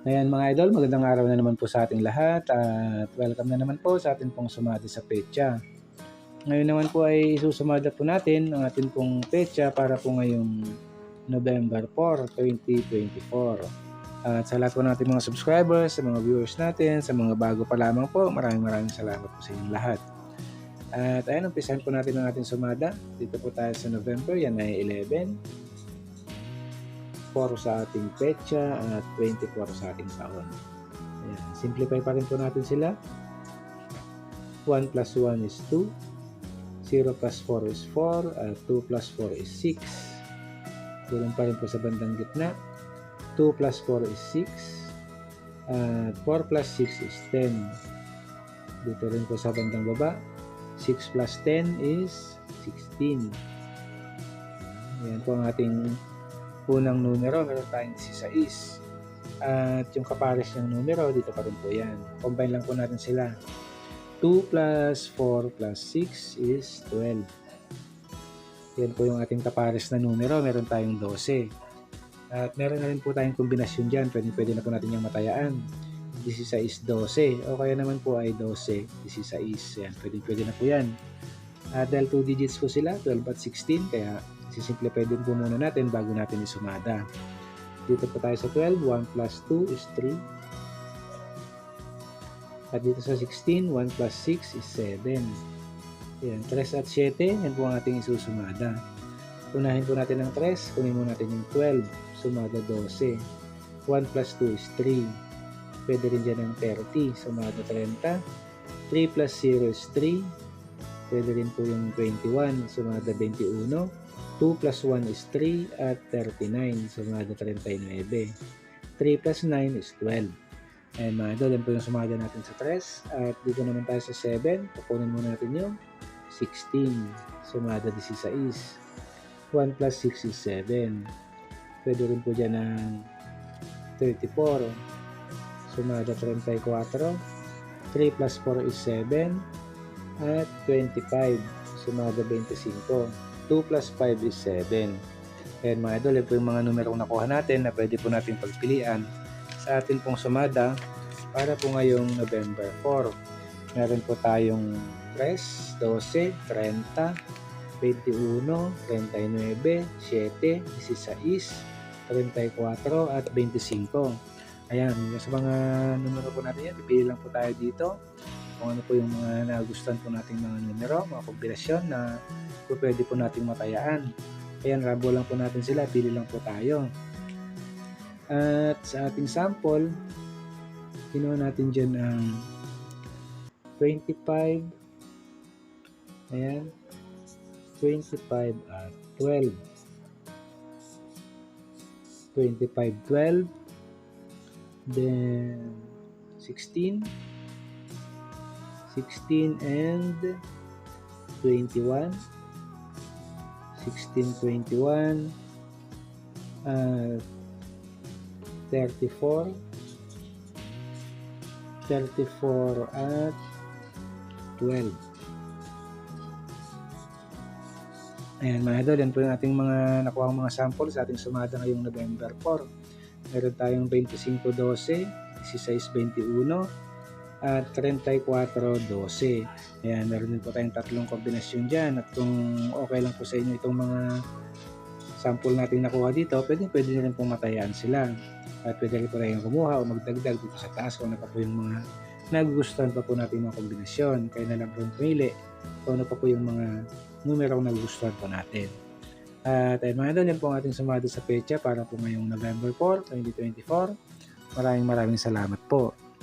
Ayan mga idol, magandang araw na naman po sa ating lahat at welcome na naman po sa ating pong sumada sa pecha. Ngayon naman po ay susumada po natin ang ating pong pecha para po ngayong November 4, 2024. At sa lahat po ng ating mga subscribers, sa mga viewers natin, sa mga bago pa lamang po, maraming maraming salamat po sa inyong lahat. At ayan, umpisahan po natin ang ating sumada. Dito po tayo sa November, yan ay 11. 4 sa ating petsa at 24 sa ating taon. Ayan. Simplify pa rin po natin sila. 1 plus 1 is 2. 0 plus 4 is 4. At 2 plus 4 is 6. Ganun pa rin po sa bandang gitna. 2 plus 4 is 6. At 4 plus 6 is 10. Dito rin po sa bandang baba. 6 plus 10 is 16. Ayan po ang ating unang numero, meron tayong 16. At yung kapares ng numero, dito pa rin po yan. Combine lang po natin sila. 2 plus 4 plus 6 is 12. Yan po yung ating kapares na numero. Meron tayong 12. At meron na rin po tayong kombinasyon dyan. Pwede, pwede na po natin yung matayaan. 16, 12. O kaya naman po ay 12, 16. Yan, pwede, pwede na po yan. At dahil 2 digits po sila, 12 at 16, kaya sisimplify din po muna natin bago natin isumada. Dito po tayo sa 12, 1 plus 2 is 3. At dito sa 16, 1 plus 6 is 7. Yan, 3 at 7, yan po ang ating isusumada. Unahin po natin ang 3, kunin mo natin yung 12, sumada 12. 1 plus 2 is 3. Pwede rin dyan ang 30, sumada 30. 3 plus 0 is 3. Pwede rin po yung 21, sumada 21. 2 plus 1 is 3 at 39, sumada 39. 3 plus 9 is 12. Ayan mga idol, yan po yung sumada natin sa 3. At dito naman tayo sa 7, kukunin muna natin yung 16, sumada 16. 1 plus 6 is 7. Pwede rin po dyan ng 34, sumada 34. 3 plus 4 is 7 at 25, sumada 25. 2 plus 5 is 7. Ayan mga idol, po yung mga numerong nakuha natin na pwede po natin pagpilian sa atin pong sumada para po ngayong November 4. Meron po tayong 3, 12, 30, 21, 39, 7, 16, 34 at 25. Ayan, sa mga numero po natin yan, pipili lang po tayo dito kung ano po yung mga nagustuhan po nating mga numero, mga kombinasyon na po pwede po nating matayaan. Ayan, rabo lang po natin sila, pili lang po tayo. At sa ating sample, kinuha natin dyan ang 25, ayan, 25 at 12. 25, 12, then 16, 16 and 21 16 21 uh, 34 34 at 12 Ayan mga idol, po yung ating mga nakuha mga sample sa ating sumada ngayong November 4. Meron tayong 25-12, 16-21, at 34-12. Ayan, meron din po tayong tatlong kombinasyon dyan. At kung okay lang po sa inyo itong mga sample natin nakuha dito, pwede, pwede nyo rin pong matayaan sila. At pwede rin po tayong kumuha o magdagdag dito sa taas kung ano pa yung mga nagugustuhan pa po natin mga kombinasyon. Kaya na lang po pumili kung ano pa po yung mga numero na nagugustuhan po natin. At ayun mga idol, yan po ang ating sumado sa pecha para po ngayong November 4, 2024. Maraming maraming salamat po.